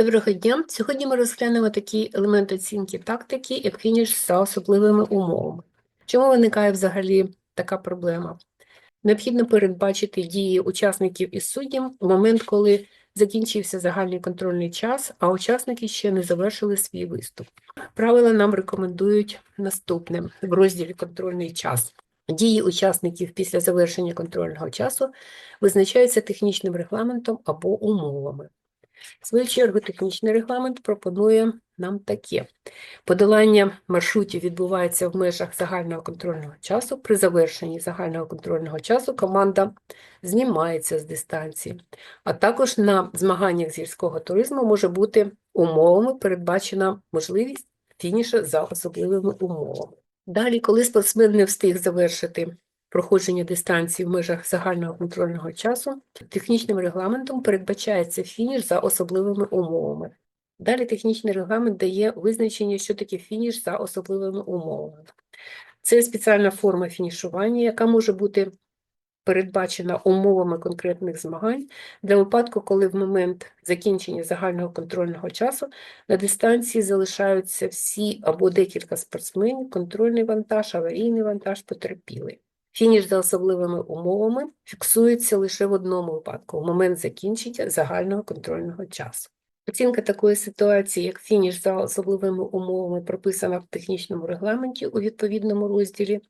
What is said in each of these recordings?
Доброго дня! Сьогодні ми розглянемо такий елемент оцінки тактики, як фініш за особливими умовами. Чому виникає взагалі така проблема? Необхідно передбачити дії учасників із суддям в момент, коли закінчився загальний контрольний час, а учасники ще не завершили свій виступ. Правила нам рекомендують наступне в розділі контрольний час. Дії учасників після завершення контрольного часу визначаються технічним регламентом або умовами. В свою чергу, технічний регламент пропонує нам таке. Подолання маршрутів відбувається в межах загального контрольного часу. При завершенні загального контрольного часу команда знімається з дистанції. А також на змаганнях з гірського туризму може бути умовами передбачена можливість фініша за особливими умовами. Далі, коли спортсмен не встиг завершити проходження дистанції в межах загального контрольного часу, технічним регламентом передбачається фініш за особливими умовами. Далі технічний регламент дає визначення, що таке фініш за особливими умовами. Це спеціальна форма фінішування, яка може бути передбачена умовами конкретних змагань для випадку, коли в момент закінчення загального контрольного часу на дистанції залишаються всі або декілька спортсменів, контрольний вантаж, аварійний вантаж, потерпілий. Фініш за особливими умовами фіксується лише в одному випадку – в момент закінчення загального контрольного часу. Оцінка такої ситуації, як фініш за особливими умовами, прописана в технічному регламенті у відповідному розділі.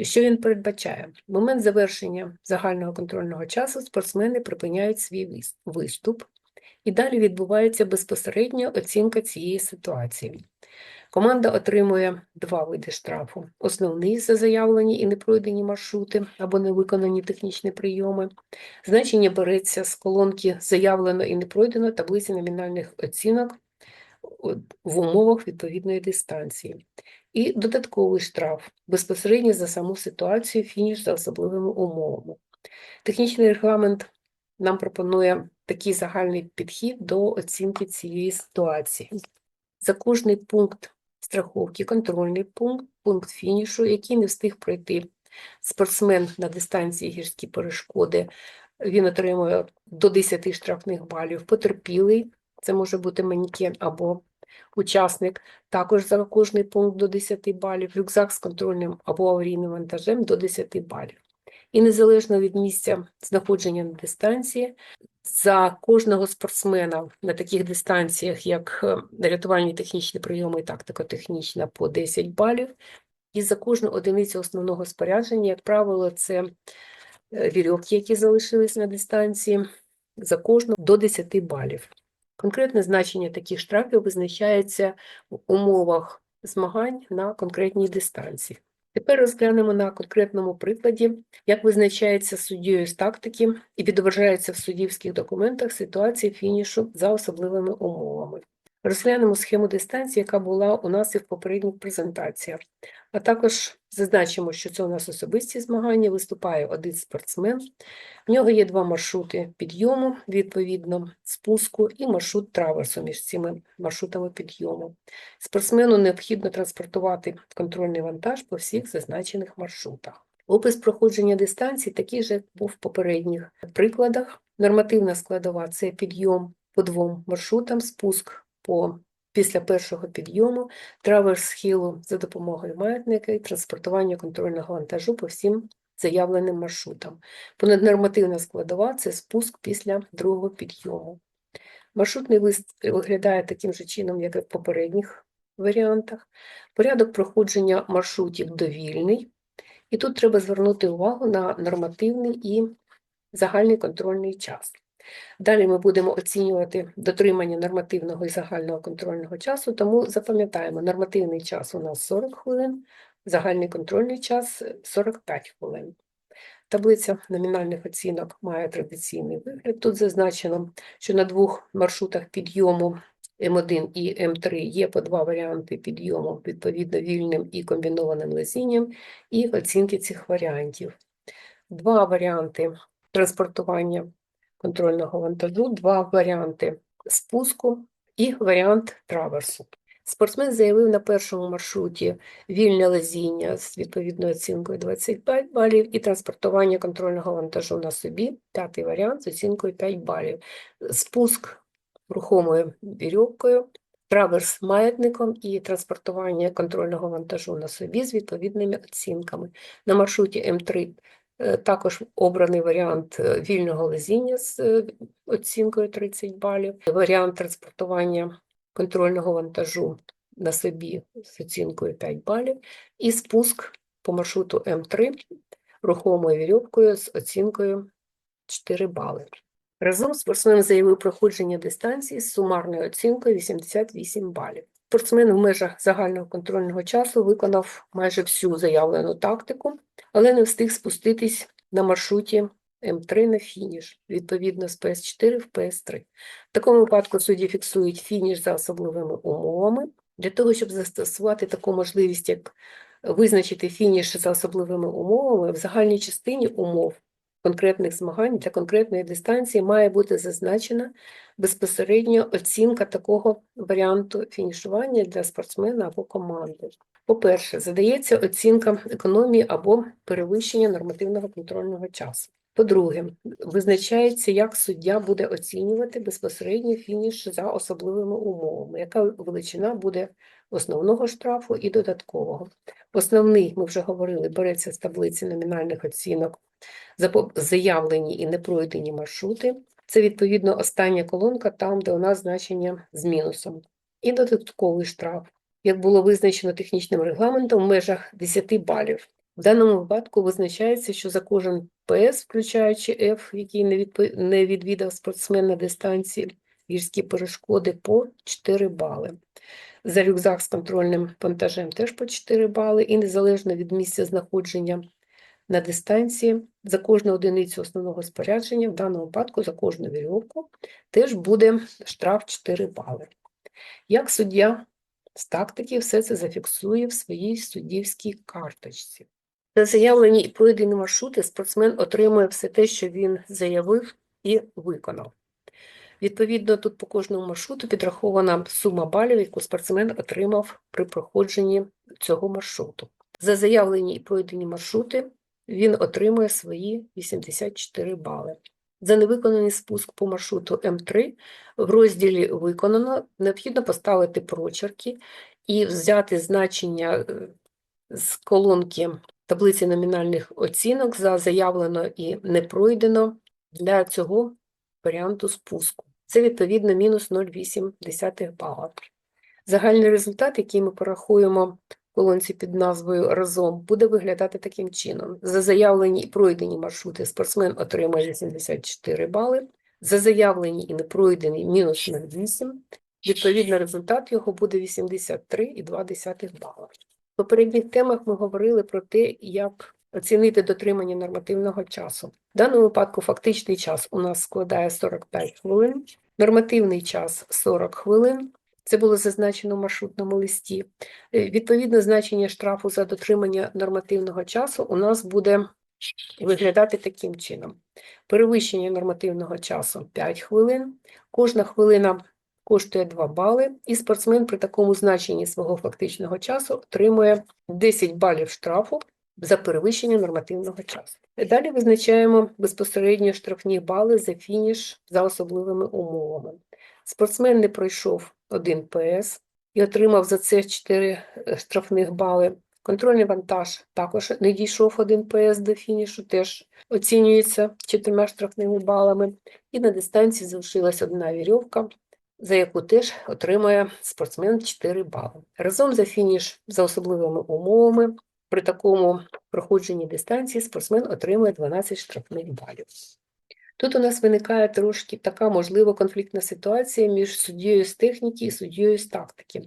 Що він передбачає? В момент завершення загального контрольного часу спортсмени припиняють свій виступ, і далі відбувається безпосередньо оцінка цієї ситуації. Команда отримує два види штрафу: основний за заявлені і непройдені маршрути або невиконані технічні прийоми. Значення береться з колонки заявлено і не пройдено таблиці номінальних оцінок в умовах відповідної дистанції. І додатковий штраф безпосередньо за саму ситуацію, фініш за особливими умовами. Технічний регламент нам пропонує такий загальний підхід до оцінки цієї ситуації. За кожний пункт страховки, контрольний пункт, пункт фінішу, який не встиг пройти спортсмен на дистанції гірські перешкоди, він отримує до 10 штрафних балів. Потерпілий, це може бути манікен або учасник, також за кожний пункт до 10 балів, рюкзак з контрольним або аварійним вантажем до 10 балів. І незалежно від місця знаходження на дистанції, за кожного спортсмена на таких дистанціях, як е, рятувальні технічні прийоми і тактико-технічна, по 10 балів. І за кожну одиницю основного спорядження, як правило, це е, вірьовки, які залишились на дистанції, за кожну до 10 балів. Конкретне значення таких штрафів визначається в умовах змагань на конкретній дистанції. Тепер розглянемо на конкретному прикладі, як визначається суддєю з тактики і відображається в суддівських документах ситуація фінішу за особливими умовами. Розглянемо схему дистанції, яка була у нас і в попередніх презентаціях. А також зазначимо, що це у нас особисті змагання, виступає один спортсмен. В нього є два маршрути підйому, відповідно, спуску, і маршрут траверсу між цими маршрутами підйому. Спортсмену необхідно транспортувати контрольний вантаж по всіх зазначених маршрутах. Опис проходження дистанцій такий же був в попередніх прикладах. Нормативна складова це підйом по двом маршрутам, спуск по після першого підйому, траверс схилу за допомогою маятника і транспортування контрольного вантажу по всім заявленим маршрутам. Понаднормативна складова це спуск після другого підйому. Маршрутний лист виглядає таким же чином, як і в попередніх варіантах. Порядок проходження маршрутів довільний. І тут треба звернути увагу на нормативний і загальний контрольний час. Далі ми будемо оцінювати дотримання нормативного і загального контрольного часу, тому запам'ятаємо, нормативний час у нас 40 хвилин, загальний контрольний час 45 хвилин. Таблиця номінальних оцінок має традиційний вигляд. Тут зазначено, що на двох маршрутах підйому М1 і М3 є по два варіанти підйому, відповідно вільним і комбінованим лазінням, і оцінки цих варіантів. Два варіанти транспортування контрольного вантажу, два варіанти спуску і варіант траверсу. Спортсмен заявив на першому маршруті вільне лазіння з відповідною оцінкою 25 балів і транспортування контрольного вантажу на собі, п'ятий варіант з оцінкою 5 балів. Спуск рухомою вірьовкою, траверс маятником і транспортування контрольного вантажу на собі з відповідними оцінками. На маршруті М3 е, також обраний варіант е, вільного лезіння з е, оцінкою 30 балів, варіант транспортування контрольного вантажу на собі з оцінкою 5 балів, і спуск по маршруту М3 рухомою вірьовкою з оцінкою 4 бали. Разом спортсмен заявив проходження дистанції з сумарною оцінкою 88 балів. Спортсмен в межах загального контрольного часу виконав майже всю заявлену тактику, але не встиг спуститись на маршруті М3 на фініш, відповідно з ПС4 в ПС3. В такому випадку судді фіксують фініш за особливими умовами. Для того, щоб застосувати таку можливість, як визначити фініш за особливими умовами, в загальній частині умов конкретних змагань для конкретної дистанції має бути зазначена безпосередньо оцінка такого варіанту фінішування для спортсмена або команди. По-перше, задається оцінка економії або перевищення нормативного контрольного часу. По-друге, визначається, як суддя буде оцінювати безпосередньо фініш за особливими умовами, яка величина буде основного штрафу і додаткового. Основний, ми вже говорили, береться з таблиці номінальних оцінок заявлені і не пройдені маршрути. Це відповідно остання колонка, там, де у нас значення з мінусом. І додатковий штраф, як було визначено технічним регламентом, в межах 10 балів. В даному випадку визначається, що за кожен ПС, включаючи F, який не, відпо- не відвідав спортсмен на дистанції, гірські перешкоди по 4 бали. За рюкзак з контрольним вантажем теж по 4 бали, і незалежно від місця знаходження на дистанції за кожну одиницю основного спорядження, в даному випадку за кожну вірьовку, теж буде штраф 4 бали. Як суддя з тактики все це зафіксує в своїй суддівській карточці. За заявлені і пройдені маршрути спортсмен отримує все те, що він заявив і виконав. Відповідно, тут по кожному маршруту підрахована сума балів, яку спортсмен отримав при проходженні цього маршруту. За заявлені і пройдені маршрути він отримує свої 84 бали. За невиконаний спуск по маршруту М3 в розділі Виконано необхідно поставити прочерки і взяти значення е, з колонки таблиці номінальних оцінок за заявлено і не пройдено для цього варіанту спуску. Це відповідно мінус 0,8 бала. Загальний результат, який ми порахуємо колонці під назвою разом, буде виглядати таким чином. За заявлені і пройдені маршрути спортсмен отримає 84 бали, за заявлені і не пройдені мінус 0,8. Відповідно, результат його буде 83,2 бала. В попередніх темах ми говорили про те, як оцінити дотримання нормативного часу. В даному випадку фактичний час у нас складає 45 хвилин, нормативний час 40 хвилин. Це було зазначено в маршрутному листі. Е, Відповідно, значення штрафу за дотримання нормативного часу у нас буде виглядати таким чином: перевищення нормативного часу 5 хвилин, кожна хвилина коштує 2 бали, і спортсмен при такому значенні свого фактичного часу отримує 10 балів штрафу за перевищення нормативного часу. Далі визначаємо безпосередньо штрафні бали за фініш за особливими умовами. Спортсмен не пройшов один ПС і отримав за це 4 штрафних бали. Контрольний вантаж також не дійшов один ПС до фінішу, теж оцінюється чотирма штрафними балами. І на дистанції залишилась одна вірьовка, за яку теж отримує спортсмен 4 бали. Разом за фініш за особливими умовами при такому проходженні дистанції спортсмен отримує 12 штрафних балів. Тут у нас виникає трошки така, можливо, конфліктна ситуація між суддєю з техніки і суддєю з тактики,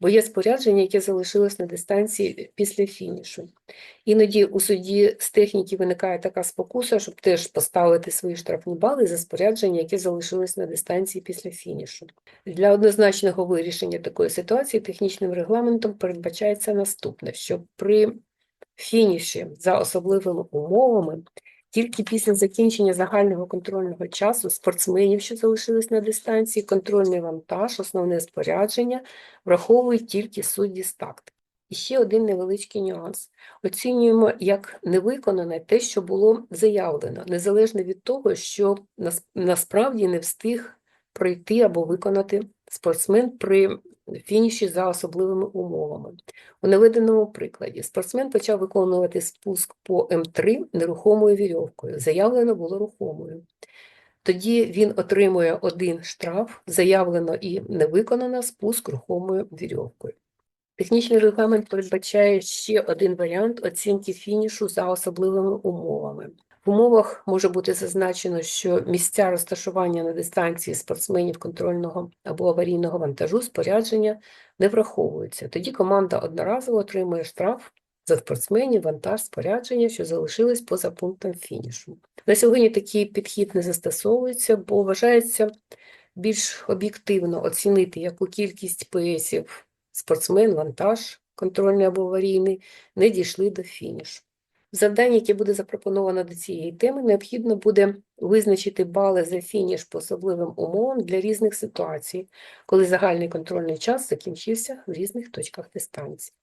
бо є спорядження, яке залишилось на дистанції після фінішу. Іноді у судді з техніки виникає така спокуса, щоб теж поставити свої штрафні бали за спорядження, яке залишилось на дистанції після фінішу. Для однозначного вирішення такої ситуації технічним регламентом передбачається наступне, що при фініші за особливими умовами тільки після закінчення загального контрольного часу спортсменів, що залишились на дистанції, контрольний вантаж, основне спорядження враховують тільки судді з тактики. І ще один невеличкий нюанс. Оцінюємо як невиконане те, що було заявлено, незалежно від того, що нас- насправді не встиг пройти або виконати спортсмен при фініші за особливими умовами. У наведеному прикладі спортсмен почав виконувати спуск по М3 нерухомою вірьовкою. Заявлено було рухомою. Тоді він отримує один штраф, заявлено і не виконано спуск рухомою вірьовкою. Технічний регламент передбачає ще один варіант оцінки фінішу за особливими умовами. В умовах може бути зазначено, що місця розташування на дистанції спортсменів контрольного або аварійного вантажу спорядження не враховуються. Тоді команда одноразово отримує штраф за спортсменів, вантаж, спорядження, що залишились поза пунктом фінішу. На сьогодні такий підхід не застосовується, бо вважається більш об'єктивно оцінити, яку кількість ПСів спортсмен, вантаж, контрольний або аварійний, не дійшли до фінішу. В завданні, яке буде запропоновано до цієї теми, необхідно буде визначити бали за фініш по особливим умовам для різних ситуацій, коли загальний контрольний час закінчився в різних точках дистанції.